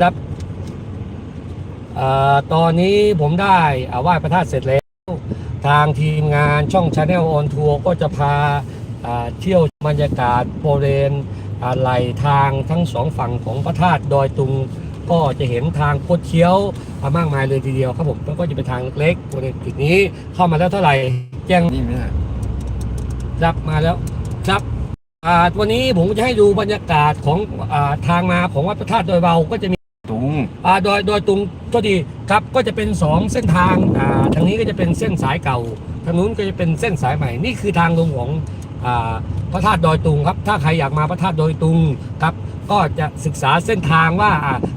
ครับอาตอนนี้ผมได้อ่าไหว้พระธาตุเสร็จแล้ว ทางทีมงานช่อง Channel on Tour ก็จะพาอ่าเที่ยวบรรยากาศบริเวณอ่าไหลทางทั้งสองฝั่งของพระธาตุดอยตุง ก็จะเห็นทางคดเคี้ยวอ่ามากมายเลยทีเดียวครับผมแล้วก็จะเป็นทางเล็กๆบริเวณจุดนี้เข้ามาแล้วเท่าไหร่แจ้งนี่ไหมฮะครับมาแล้วครับอ่าวันนี้ผมจะให้ดูบรรยากาศของอาทางมาของวัดพระธาตุดอยเบาก็จะมีตุง อ่าดอยดอยตุงก็ดีครับก็จะเป็นสองเส้นทางอ่าทางนี้ก็จะเป็นเส้นสายเก่าทางนู้นก็จะเป็นเส้นสายใหม่นี่คือทางลงของอ่าพระธาตุดอยตุงครับถ้าใครอยากมาพระธาตุดอยตุงครับก็จะศึกษาเส้นทางว่า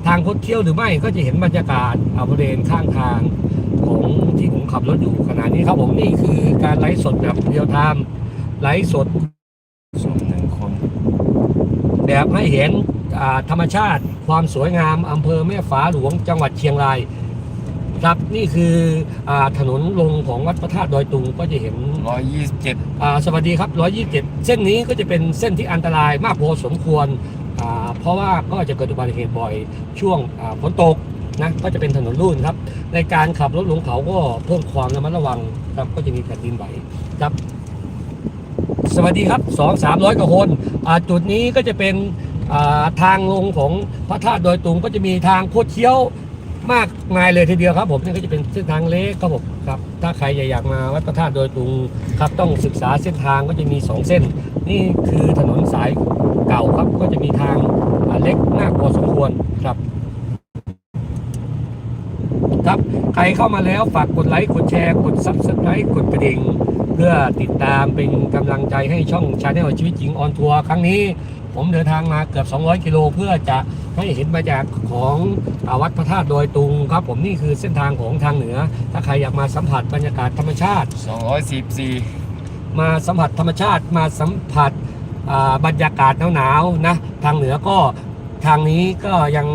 ทางคดเคี้ยวหรือไม่ก็จะเห็นบรรยากาศอ่าบริเวณข้างทางของที่ผมขับรถอยู่ขณะนี้ครับผมนี่คือการไลฟ์สดแบบเรียลไทม์ไลฟ์สดสองหนึ่งคนแบบให้เห็น ธรรมชาติความสวยงามอำเภอแม่ฟ้าหลวงจังหวัดเชียงราย ครับนี่คืออาถนนลงของวัดพระธาตุดอยตุงก็จะเห็นร้อยยี่สิบเจ็ดอ่าสวัสดีครับ 127 เส้นนี้ก็จะเป็นเส้นที่อันตรายมากพอสมควรอ่าเพราะว่าก็จะเกิดอุบัติเหตุบ่อยช่วงอ่าฝนตกนะก็จะเป็นถนนลื่นครับ ในการขับรถลงเขาก็เพิ่มความระมัดระวังครับก็จะมีแผ่นดินไหวครับ สวัสดีครับสองสามร้อยกว่าคนอ่าจุดนี้ก็จะเป็นอ่า ทางลงของพระธาตุดอยตุงก็จะมีทางโคดเคี้ยวมากมายเลยทีเดียวครับผมนี่ก็จะเป็นเส้นทางเล็กครับผมครับถ้าใครอยากมาวัดพระธาตุดอยตุงครับต้องศึกษาเส้นทางก็จะมีสองเส้น นี่คือถนนสายเก่าครับก็จะมีทางเล็กมากพอสมควรครับครับใครเข้ามาแล้วฝากกดไลค์กดแชร์กดซับสไครต์กดกระดิ่ง เพื่อติดตามเป็นกำลังใจให้ช่องชาแนลชีวิตจริงออนทัวร์ครั้งนี้ ผมเดินทางมาเกือบ 200 กิโลเพื่อจะให้เห็นบรรยากาศของอวัดพระธาตุดอยตุงครับ ผมนี่คือเส้นทางของทางเหนือ ถ้าใครอยากมาสัมผัสบรรยากาศธรรมชาติสองร้อยสิบสี่มาสัมผัสธรรมชาติมาสัมผัสอ่าบรรยากาศหนาวๆนะทางเหนือก็ทางนี้ก็ยัง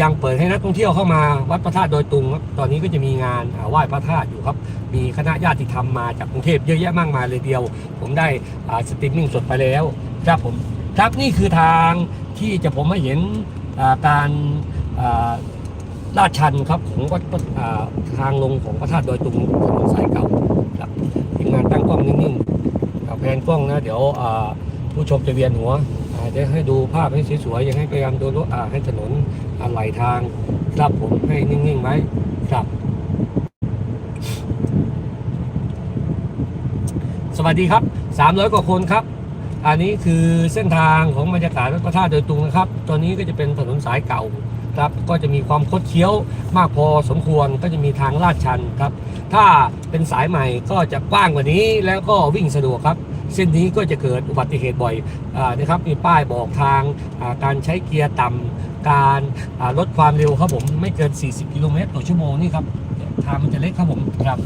ยังเปิดให้นักท่องเที่ยวเข้ามาวัดพระธาตุโดอยตุงครับตอนนี้ก็จะมีงานอ่าไหว้พระธาตุอยู่ครับ มีคณะญาติธรรมมาจากกรุงเทพเยอะแยะมากมายเลยเดียว ผมได้อ่าสตรีมมิ่งสดไปแล้วครับผม ครับนี่คือทางที่จะผมให้เห็นการลาดชันครับของวัดทางลงของพระธาตุดอยตุงถนนสายเก่าครับทีมงานตั้งกล้องนิ่งๆเอาแพนกล้องนะเดี๋ยวผู้ชมจะเวียนหัวจะให้ดูภาพให้สวยๆยังให้พยายามดูรถอ่าให้ถนนไหลทางครับผมให้นิ่งๆไหมครับสวัสดีครับ 300 กว่าคนครับ อันนี้คือเส้นทางของบรรยากาศวัดพระธาตุโดยตรงนะครับ ตอนนี้ก็จะเป็นถนนสายเก่าครับ ก็จะมีความคดเคี้ยวมากพอสมควร ก็จะมีทางลาดชันครับ ถ้าเป็นสายใหม่ก็จะกว้างกว่านี้แล้วก็วิ่งสะดวกครับ เส้นนี้ก็จะเกิดอุบัติเหตุบ่อยอานะครับ มีป้ายบอกทางการใช้เกียร์ต่ำการลดความเร็วครับผม ไม่เกิน 40 กิโลเมตรต่อชั่วโมงนี่ครับ ทางมันจะเล็กครับผมครับ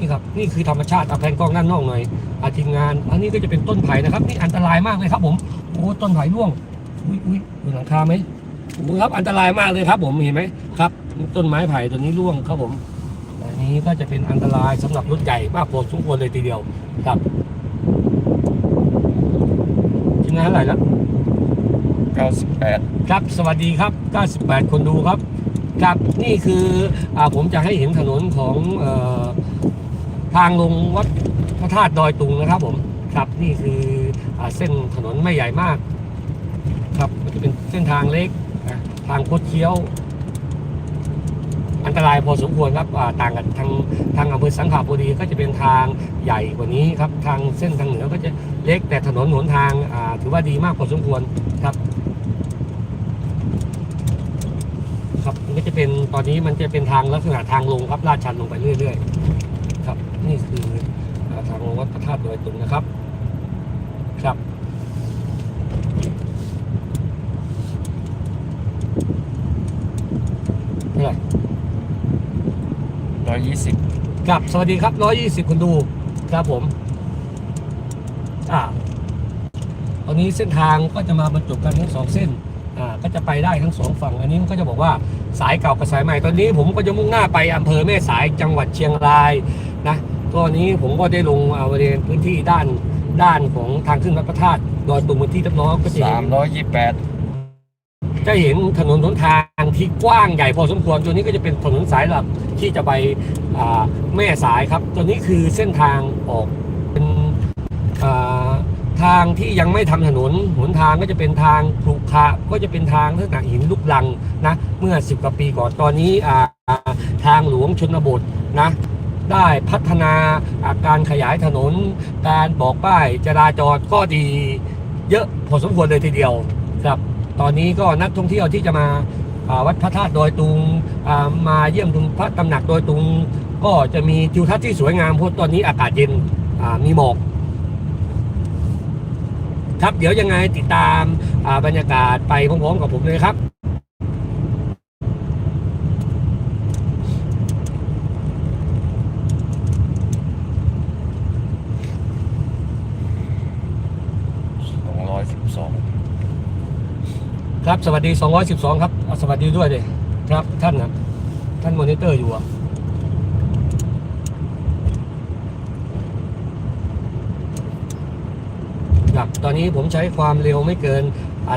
นี่ครับนี่คือธรรมชาติเอาแผนกล้องด้านนอกหน่อยอาทีมงาน อันนี้ก็จะเป็นต้นไผ่นะครับนี่อันตรายมากเลยครับ ผมโอ้ต้นไผ่ร่วงอุ้ยอุ้ยดูหลังคาไหมโอ้ครับอันตรายมากเลยครับ ผมเห็นไหมครับ ต้นไม้ไผ่ตัวนี้ร่วงครับผมอันนี้ก็จะเป็นอันตรายสำหรับรถใหญ่มากพอสมควรเลยทีเดียวครับทีมงานเท่าไหร่แล้วเก้าสิบแปดครับ สวัสดีครับ 98 คนดูครับ ครับ นี่คืออาผมจะให้เห็นถนนของเออ ทางลงวัดพระธาตุดอยตุงนะครับ ผมครับนี่คืออเส้นถนนไม่ใหญ่มาก ครับมันจะเป็นเส้นทางเล็กทางคดเคี้ยว อันตรายพอสมควรครับต่างกับทางทางอำเภอสังขาบุรีก็จะเป็นทางใหญ่กว่านี้ครับ ทางเส้นทางเหนือก็จะเล็กแต่ถนนหนทางถือว่าดีมากพอสมควรครับครับมันก็จะเป็นตอนนี้มันจะเป็นทางลักษณะทางลงครับลาดชันลงไปเรื่อย ๆ อ่างวัดพระธาตุดอยตุงนะครับ ครับเท่าไหร่ร้อยยี่สิบครับสวัสดีครับ120คนดูครับผม อ่าตอนนี้เส้นทางก็จะมาบรรจบกันทั้งสองเส้น อ่า ก็จะไปได้ทั้งสองฝั่ง อันนี้ก็จะบอกว่าสายเก่ากับสายใหม่ ตอนนี้ผมก็จะมุ่งหน้าไปอำเภอแม่สายจังหวัดเชียงรายนะ ตอนนี้ผมก็ได้ลงอ่าบริเวณพื้นที่ด้านด้านของทางขึ้นวัดพระธาตุดอยตุงบนที่ทับน้องก็จะสาเห็มนร้อยยี่สิบแปดจะเห็นถนนหนทางที่กว้างใหญ่พอสมควรตัวนี้ก็จะเป็นถนนสายหลักที่จะไปอ่าแม่สายครับตัวนี้คือเส้นทางออกเป็นอ่าทางที่ยังไม่ทำถนนหนทางก็จะเป็นทางขรุขระก็จะเป็นทางลักษณะหินลูกลังนะเมื่อ 10กว่าปีก่อนตอนนี้อ่าทางหลวงชนบทนะ ได้พัฒนาอาการขยายถนน การบอกป้ายจราจรก็ดีเยอะพอสมควรเลยทีเดียวครับ ตอนนี้ก็นักท่องเที่ยวที่จะมาวัดพระธาตุดอยตุงมาเยี่ยมทุงพระตำหนักดอยตุง ก็จะมีทิวทัศน์ที่สวยงามเพราะตอนนี้อากาศเย็นมีหมอกครับเดี๋ยวยังไงติดตามบรรยากาศไปพร้อมๆกับผมเลยครับ สองร้อยสิบสอง ครับสวัสดี 212 ครับเอาสวัสดีด้วยเลยครับท่านนะท่านมอนิเตอร์อยู่อะครับตอนนี้ผมใช้ความเร็วไม่เกินอะ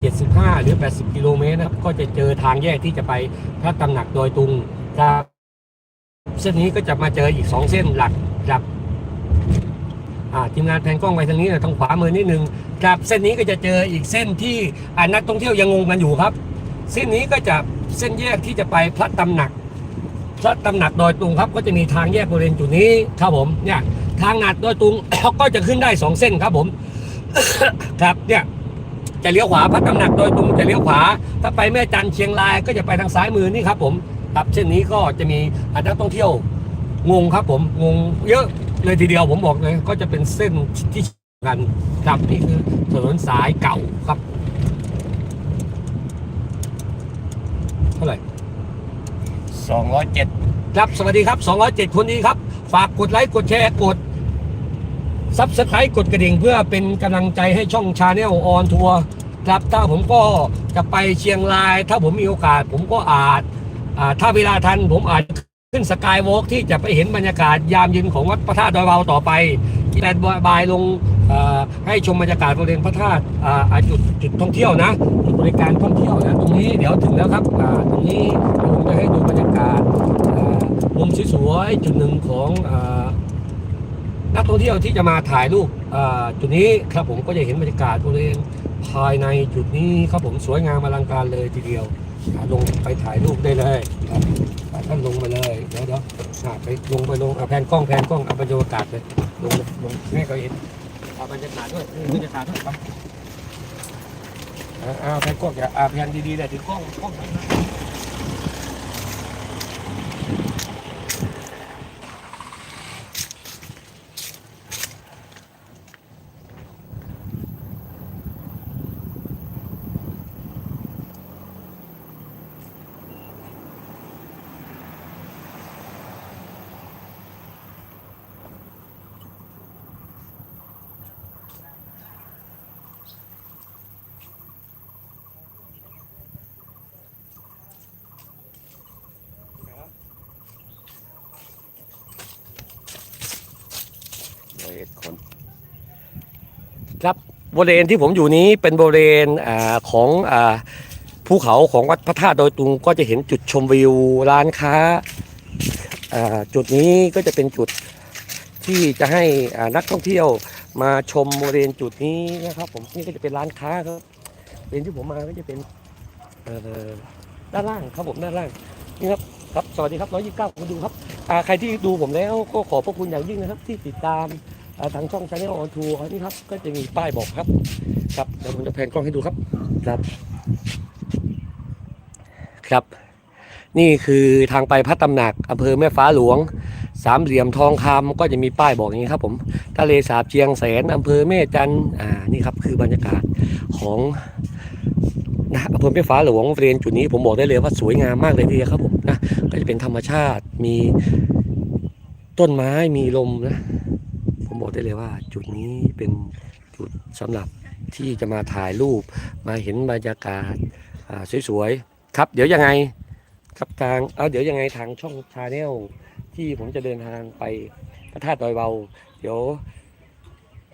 75 หรือ 80 กิโลเมตรนะครับ ก็จะเจอทางแยกที่จะไปพระตำหนักโดยตุงครับ เส้นนี้ก็จะมาเจออีก 2 เส้นหลักครับ ทีมงานแพนกล้องไปทางนี้นะทางขวามือนิดนึงครับเส้นนี้ก็จะเจออีกเส้นที่อนักท่องเที่ยวยังงงกันอยู่ครับ เส้นนี้ก็จะเส้นแยกที่จะไปพระตำหนักพระตำหนักดอยตุงครับก็จะมีทางแยกบริเวณจุดนี้ครับผมเนี่ยทางหนักดอยตุงเขาก็จะขึ้นได้สองเส้นครับผมครับเนี่ยจะเลี้ยวขวาพระตำหนักดอยตุงจะเลี้ยวขวา ถ้าไปแม่จันเชียงรายก็จะไปทางซ้ายมือนี่ครับผมครับเส้นนี้ก็จะมีอนักท่องเที่ยวงงครับผมงงเยอะ เลยทีเดียวผมบอกเลยก็จะเป็นเส้นที่กันครับนี่คือถนนสายเก่าครับ เท่าไหร่สองร้อยเจ็ดครับสวัสดีครับ207คนนี้ครับ ฝากกดไลค์กดแชร์กดซับสไครต์กดกระดิ่งเพื่อเป็นกำลังใจให้ช่องชาแนลออนทัวร์ครับถ้าผมก็จะไปเชียงราย ถ้าผมมีโอกาส ผมก็อาจอ่าถ้าเวลาทันผมอาจ ขึ้นสกายวอล์กที่จะไปเห็นบรรยากาศยามเย็นของวัดพระธาตุดอยเบาต่อไปแลนบายลงให้ชมบรรยากาศบริเวณพระธาตุอ่าจุดจุดท่องเที่ยวนะจุดบริการท่องเที่ยวนะตรงนี้เดี๋ยวถึงแล้วครับอ่าตรงนี้ผมจะให้ดูบรรยากาศอ่ามุมสวยๆจุดหนึ่งของอ่านักท่องเที่ยวที่จะมาถ่ายรูปอ่าจุดนี้ครับผมก็จะเห็นบรรยากาศบริเวณภายในจุดนี้ครับผมสวยงามอลังการเลยทีเดียวลงไปถ่ายรูปได้เลยครับ ท่านลงไปเลย เดี๋ยวเดี๋ยวอ่าไปลงไปลงเอาแผนกล้องแผนกล้องเอาบรรยากาศเลยลงเลยลงให้เขาเห็นเอาบรรยากาศด้วยนี่บรรยากาศด้วยครับอ่าอ่าแผนกล้องอย่าเอาแผนดีๆเลยถือกล้องกล้องนะ เอ็ดคนครับบริเวณที่ผมอยู่นี้เป็นบริเวณอของอภูเขาของวัดพระธาตุดอยตุงก็จะเห็นจุดชมวิวร้านค้า จุดนี้ก็จะเป็นจุดที่จะให้นักท่องเที่ยวมาชมบริเวณจุดนี้นะครับ ผมนี่ก็จะเป็นร้านค้าครับเป็นที่ผมมาก็จะเป็นด้านล่างครับผมด้านล่างนี่ครับครับสวัสดีครับร้อยยี่เก้ามาดูครับใครที่ดูผมแล้วก็ขอพระคุณอย่างยิ่งนะครับ ที่ติดตาม ทางช่องชาแนลออนทัวร์นี่ครับก็จะมีป้ายบอกครับ ครับเดี๋ยวผมจะแพนกล้องให้ดูครับครับ ครับ นี่คือทางไปพระตำหนักอำเภอแม่ฟ้าหลวง สามเหลี่ยมทองคำก็จะมีป้ายบอกอย่างนี้ครับผมทะเลสาบเชียงแสนอำเภอแม่จันทร์อ่านี่ครับคือบรรยากาศของนะอำเภอแม่ฟ้าหลวงบริเวณจุดนี้ผมบอกได้เลยว่าสวยงามมากเลยทีเดียวครับผมนะก็จะเป็นธรรมชาติมีต้นไม้มีลมนะ ผมบอกได้เลยว่า จุดนี้เป็นจุดสำหรับที่จะมาถ่ายรูป มาเห็นบรรยากาศสวยๆครับ เดี๋ยวยังไงครับทางเอาเดี๋ยวยังไงทางช่องชาแนลที่ผมจะเดินทางไปพระธาตุดอยเบา เดี๋ยว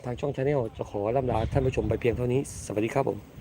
ทางช่องชาแนลจะขอลำลาท่านผู้ชมไปเพียงเท่านี้ สวัสดีครับผม